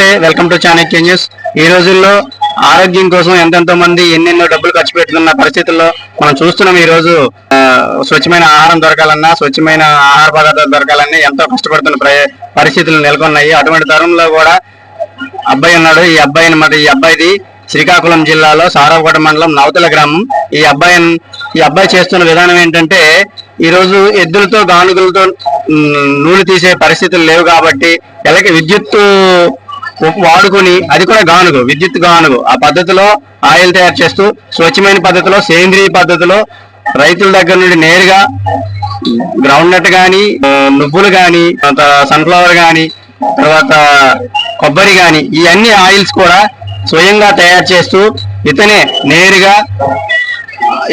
నమస్తే welcome to Chanakya news. ఈ రోజుల్లో ఆరోగ్యం కోసం ఎంతెంతో మంది ఎన్నెన్నో డబ్బులు ఖర్చు పెడుతున్న పరిస్థితుల్లో మనం చూస్తున్నాం ఈ రోజు స్వచ్ఛమైన ఆహారం దొరకాలన్నా స్వచ్ఛమైన ఆహార పదార్థాలు దొరకాలన్నా ఎంతో కష్టపడుతున్న ప్ర- పరిస్థితులు నెలకొన్నాయి. అటువంటి తరంలో కూడా అబ్బాయి ఉన్నాడు. ఈ అబ్బాయి అనమాట ఈ అబ్బాయిది శ్రీకాకుళం జిల్లాలో సారవకోట మండలం నవతల గ్రామం. ఈ అబ్బాయి ఈ అబ్బాయి చేస్తున్న విధానం ఏంటంటే ఈ రోజు ఎద్దులతో గానుగులతో నూనె తీసే పరిస్థితులు లేవు కాబట్టి ఎలాగే విద్యుత్ వాడుకొని అది కూడా గానుగు విద్యుత్ గానుగు. ఆ పద్ధతిలో ఆయిల్ తయారు చేస్తూ స్వచ్ఛమైన పద్ధతిలో సేంద్రియ పద్ధతిలో రైతుల దగ్గర నుండి నేరుగా గ్రౌండ్ నట్ కానీ నువ్వులు కానీ తర్వాత సన్ఫ్లవర్ కానీ తర్వాత కొబ్బరి కానీ ఈ అన్ని ఆయిల్స్ కూడా స్వయంగా తయారు చేస్తూ ఇతనే నేరుగా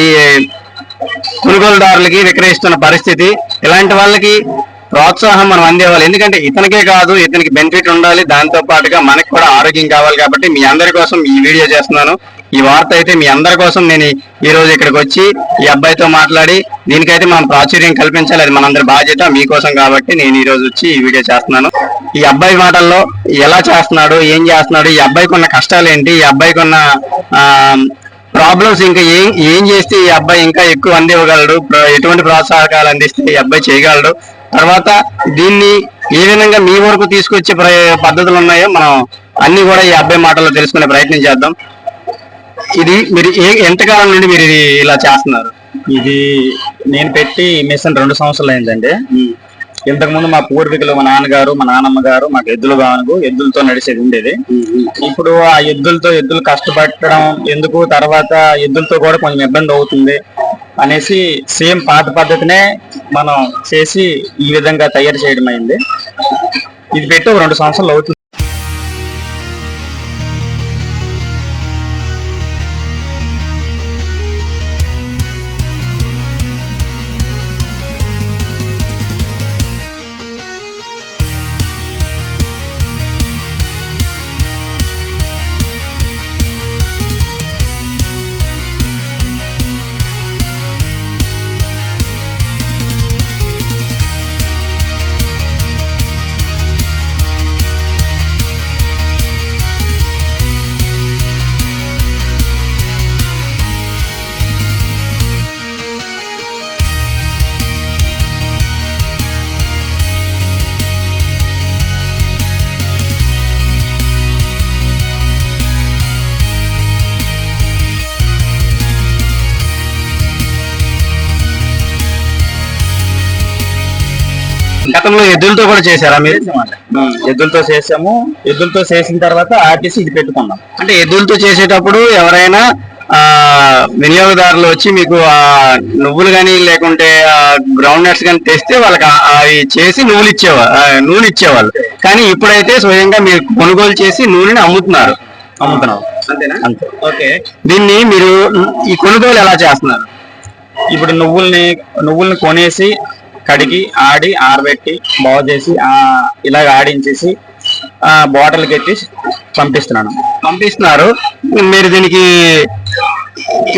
ఈ కొనుగోలుదారులకి విక్రయిస్తున్న పరిస్థితి. ఇలాంటి వాళ్ళకి ప్రోత్సాహం మనం అందేవాలి ఎందుకంటే ఇతనికే కాదు ఇతనికి బెనిఫిట్ ఉండాలి. దాంతో పాటుగా మనకి కూడా ఆరోగ్యం కావాలి కాబట్టి మీ అందరి కోసం ఈ వీడియో చేస్తున్నాను. ఈ వార్త అయితే మీ అందరి కోసం నేను ఈ- రోజు ఇక్కడికి వచ్చి ఈ అబ్బాయితో మాట్లాడి దీనికైతే మనం ప్రాచుర్యం కల్పించాలి. అది మనందరి బాధ్యత మీకోసం కాబట్టి నేను ఈ రోజు వచ్చి ఈ వీడియో చేస్తున్నాను. ఈ అబ్బాయి మాటల్లో ఎలా చేస్తున్నాడు ఏం చేస్తున్నాడు ఈ అబ్బాయికి ఉన్న కష్టాలు ఏంటి ఈ అబ్బాయికి ఉన్న ఆ, ప్రాబ్లమ్స్ ఇంకా ఏం ఏం చేస్తే ఈ అబ్బాయి ఇంకా ఎక్కువ అందివ్వగలడు ఎటువంటి ప్రోత్సాహకాలు అందిస్తే ఈ అబ్బాయి చేయగలడు తర్వాత దీన్ని ఏ విధంగా మీ వరకు తీసుకొచ్చే పద్ధతులు ఉన్నాయో మనం అన్ని కూడా ఈ అబ్బాయి మాటల్లో తెలుసుకునే ప్రయత్నం చేద్దాం. ఇది మీరు ఏ ఎంతకాలం నుండి మీరు ఇది ఇలా చేస్తున్నారు? ఇది నేను పెట్టి మిషన్ రెండు సంవత్సరాలు అయిందండి. ఇంతకు ముందు మా పూర్వీకులు మా నాన్నగారు మా నాన్నమ్మ గారు మాకు ఎద్దులు గానుగు ఎద్దులతో నడిచేది ఉండేది. ఇప్పుడు ఆ ఎద్దులతో ఎద్దులు కష్టపడడం ఎందుకు? తర్వాత ఎద్దులతో కూడా కొంచెం ఇబ్బంది అవుతుంది. అనేసి సేమ్ పాత పద్ధతినే మనం చేసి ఈ విధంగా తయారు చేయడం అయింది ఇది పెట్టి ఒక రెండు సంవత్సరాలు అవుతుంది. గతంలో ఎద్దులతో కూడా చేశారా మీరు? ఎద్దులతో చేసాము ఎద్దులతో చేసిన తర్వాత ఆర్టీసీ ఇది పెట్టుకున్నాం. అంటే ఎద్దులతో చేసేటప్పుడు ఎవరైనా ఆ వినియోగదారులు వచ్చి మీకు ఆ నువ్వులు కానీ లేకుంటే గ్రౌండ్ నట్స్ కానీ తెస్తే వాళ్ళకి అవి చేసి నువ్వులు ఇచ్చేవాళ్ళు నూనె ఇచ్చేవాళ్ళు. కానీ ఇప్పుడైతే స్వయంగా మీరు కొనుగోలు చేసి నూనెని అమ్ముతున్నారు. అమ్ముతున్నాం. అంతేనా? అంతే. ఓకే. దీన్ని మీరు ఈ కొనుగోలు ఎలా చేస్తున్నారు? ఇప్పుడు నువ్వుల్ని నువ్వుల్ని కొనేసి కడిగి ఆడి ఆరబెట్టి బాగు చేసి ఆ ఇలాగ ఆడించేసి ఆ బాటిల్కి ఎత్తి పంపిస్తున్నాను. పంపిస్తున్నారు. మీరు దీనికి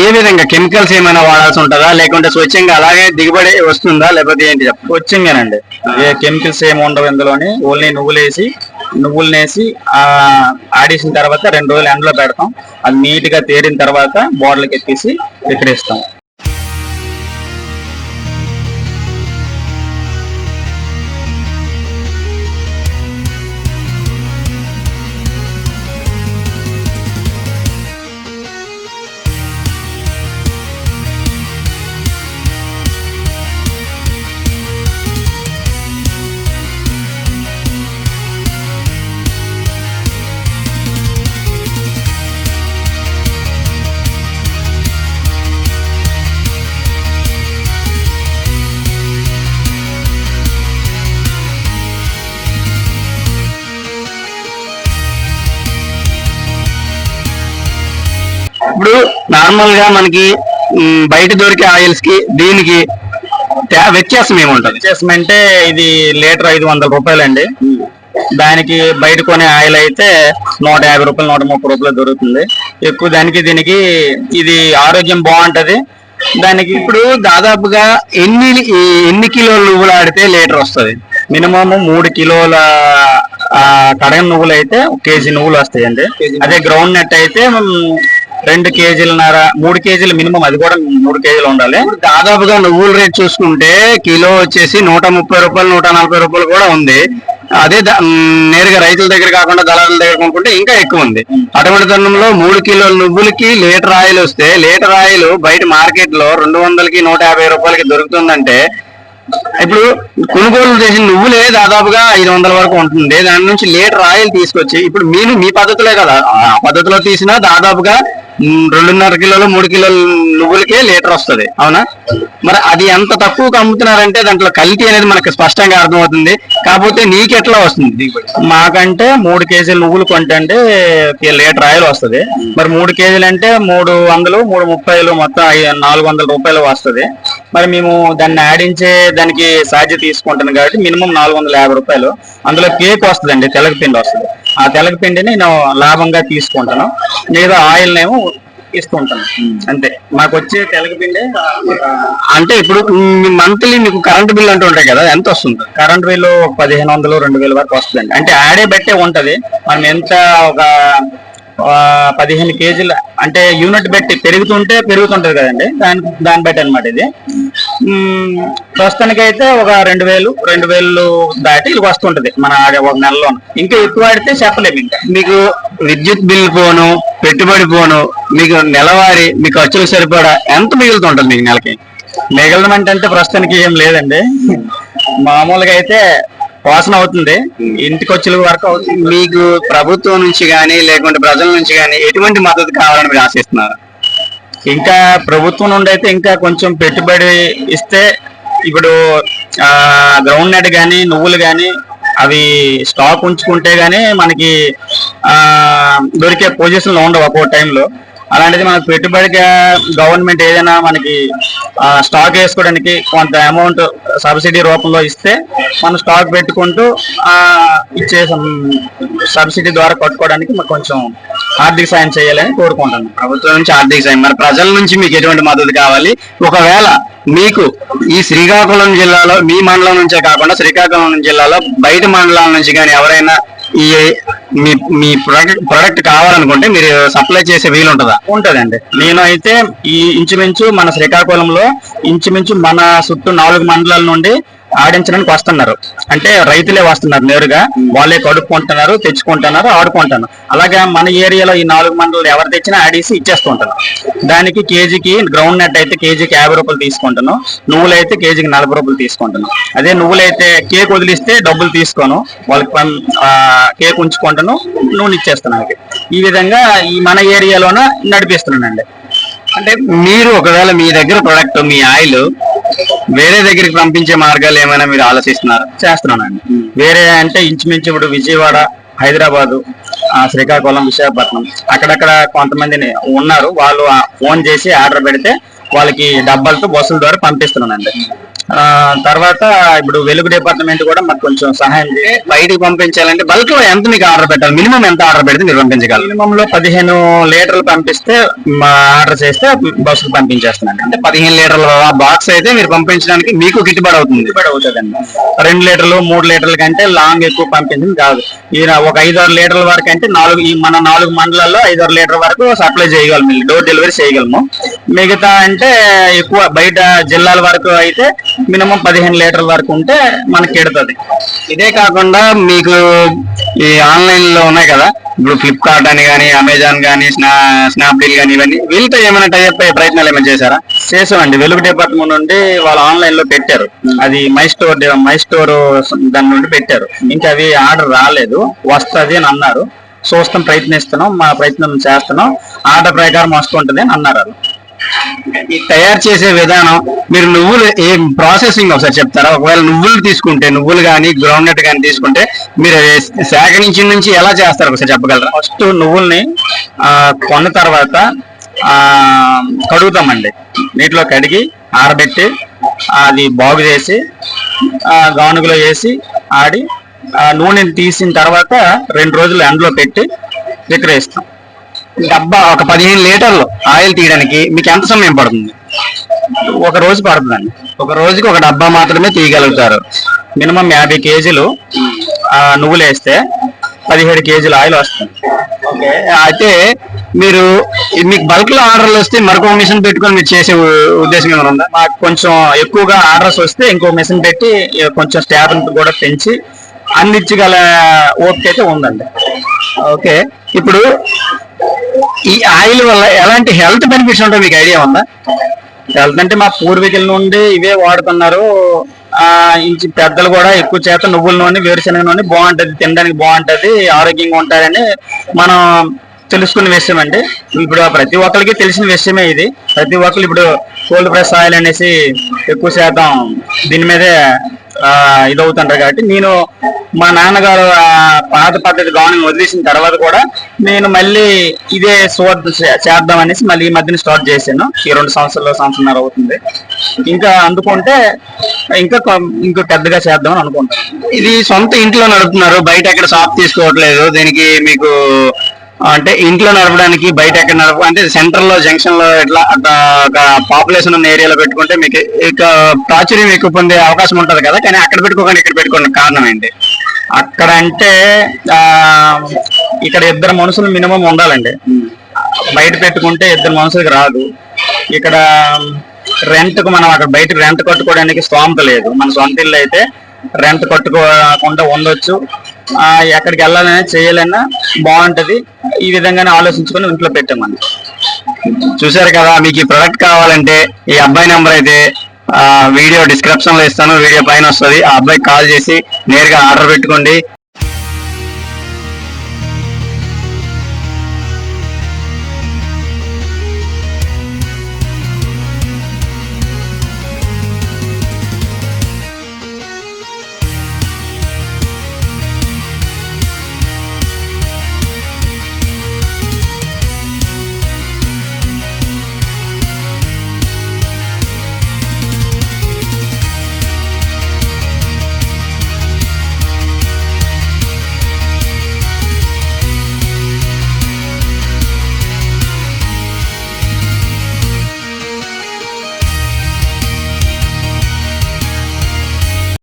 ఏ విధంగా కెమికల్స్ ఏమైనా వాడాల్సి ఉంటుందా? లేకుంటే స్వచ్ఛంగా అలాగే దిగుబడి వస్తుందా? లేకపోతే ఏంటి చెప్పండి. వచ్చిందేనండి ఏ కెమికల్స్ ఏమి ఉండవు ఇందులోని. ఓన్లీ నువ్వులు వేసి నువ్వులు వేసి ఆ ఆడేసిన తర్వాత రెండు రోజులు ఎండలో పెడతాం. అది నీట్గా తేరిన తర్వాత బాటిల్కి ఎత్తేసి విక్రయిస్తాం. నార్మల్గా మనకి బయట దొరికే ఆయిల్స్కి దీనికి వ్యత్యాసం ఏముంటది? వ్యత్యాసం అంటే ఇది లీటర్ ఐదు వందల రూపాయలు అండి దానికి బయట కొనే ఆయిల్ అయితే నూట యాభై రూపాయలు నూట ముప్పై రూపాయలు దొరుకుతుంది. ఎక్కువ దానికి దీనికి ఇది ఆరోగ్యం బాగుంటది. దానికి ఇప్పుడు దాదాపుగా ఎన్ని ఎన్ని కిలోలు నువ్వులు ఆడితే లీటర్ వస్తది? మినిమం మూడు కిలోల కడగ నువ్వులు అయితే ఒక కేజీ నువ్వులు వస్తాయండి. అదే గ్రౌండ్ నట్ అయితే రెండు కేజీలన్నర మూడు కేజీలు మినిమం అది కూడా మూడు కేజీలు ఉండాలి. దాదాపుగా నువ్వుల రేట్ చూసుకుంటే కిలో వచ్చేసి నూట ముప్పై రూపాయలు నూట నలభై రూపాయలు కూడా ఉంది. అదే ద- నేరుగా రైతుల దగ్గర కాకుండా దళారుల దగ్గర కొనుక్కుంటే ఇంకా ఎక్కువ ఉంది. అటువంటి తరుణంలో మూడు కిలోల నువ్వులకి లీటర్ ఆయిల్ వస్తే లీటర్ ఆయిల్ బయట మార్కెట్లో రెండు వందలకి నూట యాభై రూపాయలకి దొరుకుతుందంటే ఇప్పుడు కొనుగోలు చేసిన నువ్వులే దాదాపుగా ఐదు వందల వరకు ఉంటుంది దాని నుంచి లీటర్ ఆయిల్ తీసుకొచ్చి ఇప్పుడు మీరు మీ పద్ధతిలో కదా. ఆ పద్ధతిలో తీసినా దాదాపుగా రెండున్నర కిలోలు మూడు కిలోలు నువ్వులకే లీటర్ వస్తది అవునా? మరి అది ఎంత తక్కువకు అమ్ముతున్నారంటే దాంట్లో కల్తీ అనేది మనకు స్పష్టంగా అర్థమవుతుంది. కాకపోతే నీకెట్లా వస్తుంది? దిగుబడి మాకంటే మూడు కేజీలు నువ్వులు కొంటే లీటర్ ఆయిల్ వస్తది. మరి మూడు కేజీలు అంటే మూడు వందలు మూడు ముప్పైలు మొత్తం నాలుగు వందల రూపాయలు వస్తది. మరి మేము దాన్ని ఆడించే దానికి ఛార్జ్ తీసుకుంటాను కాబట్టి మినిమం నాలుగు వందల యాభై రూపాయలు. అందులో కేక్ వస్తుందండి తెలగ పిండి వస్తుంది. ఆ తెలగ పిండిని నేను లాభంగా తీసుకుంటాను. లేదా ఆయిల్ ఏమో ఇస్తుంటాను అంతే. మాకు వచ్చే తెలగ పిండి అంటే ఇప్పుడు మంత్లీ మీకు కరెంట్ బిల్ అంటూ ఉంటాయి కదా ఎంత వస్తుంది? కరెంట్ బిల్లు పదిహేను వందలు రెండు వేల వరకు వస్తుందండి. అంటే ఆడే బట్టే ఉంటది. మనం ఎంత ఒక పదిహేను కేజీలు అంటే యూనిట్ బట్టి పెరుగుతుంటే పెరుగుతుంటది కదండి. దాని దాన్ని బట్టి అనమాట ఇది. ప్రస్తుతానికైతే ఒక రెండు వేలు రెండు వేలు దాటి ఇది వస్తుంటది మన ఒక నెలలో. ఇంకా ఎక్కువ ఆడితే చెప్పలేము ఇంకా. మీకు విద్యుత్ బిల్ పోను పెట్టుబడి పోను మీకు నెలవారీ మీ ఖర్చులు సరిపడా ఎంత మిగులుతుంటుంది మీకు నెలకి? మిగలడం అంటే అంటే ప్రస్తుతానికి ఏం లేదండి. మామూలుగా అయితే వాసన అవుతుంది. ఇంటికి వచ్చే వరకు అవుతుంది. మీకు ప్రభుత్వం నుంచి కానీ లేకుంటే ప్రజల నుంచి కానీ ఎటువంటి మద్దతు కావాలని మీరు ఆశిస్తున్నారు? ఇంకా ప్రభుత్వం నుండి అయితే ఇంకా కొంచెం పెట్టుబడి ఇస్తే ఇప్పుడు ఆ గ్రౌండ్ నట్ కానీ నువ్వులు కానీ అవి స్టాక్ ఉంచుకుంటే గానీ మనకి ఆ దొరికే పొజిషన్లో ఉండవు ఒక్కో టైంలో అలాంటిది మనకు పెట్టుబడికి గవర్నమెంట్ ఏదైనా మనకి స్టాక్ వేసుకోవడానికి కొంత అమౌంట్ సబ్సిడీ రూపంలో ఇస్తే మనం స్టాక్ పెట్టుకుంటూ ఇచ్చే సం- సబ్సిడీ ద్వారా కట్టుకోవడానికి మాకు కొంచెం ఆర్థిక సాయం చేయాలని కోరుకుంటాను ప్రభుత్వం నుంచి ఆర్థిక సాయం. మరి ప్రజల నుంచి మీకు ఎటువంటి మద్దతు కావాలి? ఒకవేళ మీకు ఈ శ్రీకాకుళం జిల్లాలో మీ మండలం నుంచే కాకుండా శ్రీకాకుళం జిల్లాలో బయట మండలాల నుంచి కానీ ఎవరైనా ఈ మీ మీ ప్రొడక్ట్ ప్రొడక్ట్ కావాలనుకుంటే మీరు సప్లై చేసే వీలు ఉంటుందా? ఉంటుందండి. నేను అయితే ఈ ఇంచుమించు మన శ్రీకాకుళంలో ఇంచుమించు మన చుట్టూ నాలుగు మండలాల నుండి ఆడించడానికి వస్తున్నారు. అంటే రైతులే వస్తున్నారు నేరుగా. వాళ్ళే కడుక్కుంటున్నారు తెచ్చుకుంటున్నారు ఆడుకుంటున్నారు. అలాగే మన ఏరియాలో ఈ నాలుగు మండలు ఎవరు తెచ్చినా ఆడేసి ఇచ్చేస్తుంటారు. దానికి కేజీకి గ్రౌండ్ నెట్ అయితే కేజీకి యాభై రూపాయలు తీసుకుంటాను నువ్వులు అయితే కేజీకి నలభై రూపాయలు తీసుకుంటాను అదే నువ్వులైతే కేక్ వదిలిస్తే డబ్బులు తీసుకోను. వాళ్ళకి కేక్ ఉంచుకుంటాను నూనె ఇచ్చేస్తాను ఈ విధంగా ఈ మన ఏరియాలోన నడిపిస్తున్నానండి. అంటే మీరు ఒకవేళ మీ దగ్గర ప్రొడక్ట్ మీ ఆయిల్ వేరే దగ్గరికి పంపించే మార్గాలు ఏమైనా మీరు ఆలోచిస్తున్నారు? చేస్తున్నానండి. వేరే అంటే ఇంచుమించు ఇప్పుడు విజయవాడ హైదరాబాదు ఆ, శ్రీకాకుళం విశాఖపట్నం అక్కడక్కడ కొంతమంది ఉన్నారు. వాళ్ళు ఫోన్ చేసి ఆర్డర్ పెడితే వాళ్ళకి డబ్బాలతో బస్సుల ద్వారా పంపిస్తున్నానండి. తర్వాత ఇప్పుడు వెలుగు డిపార్ట్మెంట్ కూడా మాకు కొంచెం సహాయం చేసి బయటికి పంపించాలంటే బల్క్లో ఎంత మీకు ఆర్డర్ పెట్టాలి? మినిమం ఎంత ఆర్డర్ పెడితే మీరు పంపించగలరు? మినిమం లో పదిహేను లీటర్లు పంపిస్తే మా ఆర్డర్ చేస్తే బస్సులు పంపించేస్తున్నాను అంటే పదిహేను లీటర్ల బాక్స్ అయితే మీరు పంపించడానికి మీకు గిట్టుబాటు అవుతుంది. దిగుబడి అవుతుందండి. రెండు లీటర్లు మూడు లీటర్ల కంటే లాంగ్ ఎక్కువ పంపించింది కాదు. ఈయన ఒక ఐదారు లీటర్ల వరకు అంటే నాలుగు ఈ మన నాలుగు మండలాల్లో ఐదారు లీటర్ వరకు సప్లై చేయగలము డోర్ డెలివరీ చేయగలము. మిగతా అంటే ఎక్కువ బయట జిల్లాల వరకు అయితే మినిమం పదిహేను లీటర్ల వరకు ఉంటే మనకి ఎడుతుంది. ఇదే కాకుండా మీకు ఈ ఆన్లైన్లో ఉన్నాయి కదా ఇప్పుడు ఫ్లిప్కార్ట్ అని కానీ అమెజాన్ కానీ స్నా స్నాప్డీల్ కానీ ఇవన్నీ. వీళ్ళతో ఏమైనా టైప్ అయ్యే ప్రయత్నాలు ఏమైనా చేశారా? చేసామండి వెలుగు డిపార్ట్మెంట్ నుండి వాళ్ళు ఆన్లైన్లో పెట్టారు. అది మై స్టోర్ మై స్టోర్ దాని నుండి పెట్టారు. ఇంకా అవి ఆర్డర్ రాలేదు. వస్తుంది అని అన్నారు. చూస్తాం ప్రయత్నిస్తున్నాం మా ప్రయత్నం చేస్తున్నాం. ఆర్డర్ ప్రకారం వస్తుంటది అని అన్నారు వాళ్ళు. తయారు చేసే విధానం మీరు నువ్వులు ఏ ప్రాసెసింగ్ ఒకసారి చెప్తారా? ఒకవేళ నువ్వులు తీసుకుంటే నువ్వులు కానీ గ్రౌండ్నట్ కానీ తీసుకుంటే మీరు సేకరించి నుంచి ఎలా చేస్తారు ఒకసారి చెప్పగలరా? ఫస్ట్ నువ్వుల్ని కొన్న తర్వాత కడుగుతామండి. నీటిలో కడిగి ఆరబెట్టి అది బాగు చేసి ఆ గానుగలో వేసి ఆడి ఆ నూనెని తీసిన తర్వాత రెండు రోజులు ఎండలో పెట్టి విక్రయిస్తాం. డబ్బా ఒక పదిహేను లీటర్లు ఆయిల్ తీయడానికి మీకు ఎంత సమయం పడుతుంది? ఒక రోజు పడుతుందండి. ఒక రోజుకి ఒక డబ్బా మాత్రమే తీయగలుగుతారు. మినిమం యాభై కేజీలు ఆ, నువ్వులు వేస్తే పదిహేడు కేజీలు ఆయిల్ వస్తుంది. ఓకే. అయితే మీరు మీకు బల్క్లో ఆర్డర్లు వస్తే మరొక మిషన్ పెట్టుకొని మీరు చేసే ఉద్దేశం ఏమైనా ఉందా? మాకు కొంచెం ఎక్కువగా ఆర్డర్స్ వస్తే ఇంకో మెషిన్ పెట్టి కొంచెం స్టాఫ్ కూడా పెంచి అందించగల ఓపిక అయితే ఉందండి. ఓకే. ఇప్పుడు ఈ ఆయిల్ వల్ల ఎలాంటి హెల్త్ బెనిఫిట్స్ ఉంటాయి? మీకు ఐడియా ఉందా? హెల్త్ అంటే మా పూర్వీకుల నుండి ఇవే వాడుతున్నారు. ఇంచి పెద్దలు కూడా ఎక్కువ చేత నువ్వుల నూనె వేరుశనగ నూనె బాగుంటది. తినడానికి బాగుంటది. ఆరోగ్యంగా ఉంటారని మనం తెలుసుకున్న విషయం అండి. ఇప్పుడు ప్రతి ఒక్కరికి తెలిసిన విషయమే ఇది. ప్రతి ఒక్కరు ఇప్పుడు కోల్డ్ ప్రెస్ ఆయిల్ అనేసి ఎక్కువ శాతం దీని మీదే ఇదవుతుంటారు కాబట్టి నేను మా నాన్నగారు పాత పద్ధతి గవర్నమెంట్ వదిలేసిన తర్వాత కూడా నేను మళ్ళీ ఇదే సువర్ధ చేద్దాం అనేసి మళ్ళీ ఈ మధ్యన స్టార్ట్ చేశాను. ఈ రెండు సంవత్సరాలు సంవత్సరంన్నర అవుతుంది ఇంకా అందుకుంటే ఇంకా ఇంకా పెద్దగా చేద్దాం అని అనుకుంటాను ఇది సొంత ఇంట్లో నడుపుతున్నారు. బయట ఎక్కడ షాప్ తీసుకోవట్లేదు. దీనికి మీకు అంటే ఇంట్లో నడపడానికి బయట ఎక్కడ నడప అంటే సెంటర్లో జంక్షన్లో ఇట్లా పాపులేషన్ ఉన్న ఏరియాలో పెట్టుకుంటే మీకు ఇక ప్రాచుర్యం ఎక్కువ పొందే అవకాశం ఉంటది కదా. కానీ అక్కడ పెట్టుకోకుండా ఇక్కడ పెట్టుకోవడానికి కారణం ఏంటి? అక్కడ అంటే ఆ ఇక్కడ ఇద్దరు మనుషులు మినిమం ఉండాలండి. బయట పెట్టుకుంటే ఇద్దరు మనుషులకి రాదు. ఇక్కడ రెంట్కు మనం అక్కడ బయట రెంట్ కట్టుకోవడానికి స్తోమత లేదు. మన సొంత ఇల్లు అయితే రెంట్ కట్టుకోకుండా ఉండొచ్చు. ఎక్కడికి వెళ్ళాలన్నా చేయాలన్నా బాగుంటది. ఈ విధంగానే ఆలోచించుకొని ఇంట్లో పెట్టామని చూసారు కదా మీకు ఈ ప్రొడక్ట్ కావాలంటే ఈ అబ్బాయి నెంబర్ అయితే ఆ, వీడియో డిస్క్రిప్షన్లో ఇస్తాను వీడియో పైన వస్తుంది. ఆ అబ్బాయికి కాల్ చేసి నేరుగా ఆర్డర్ పెట్టుకోండి.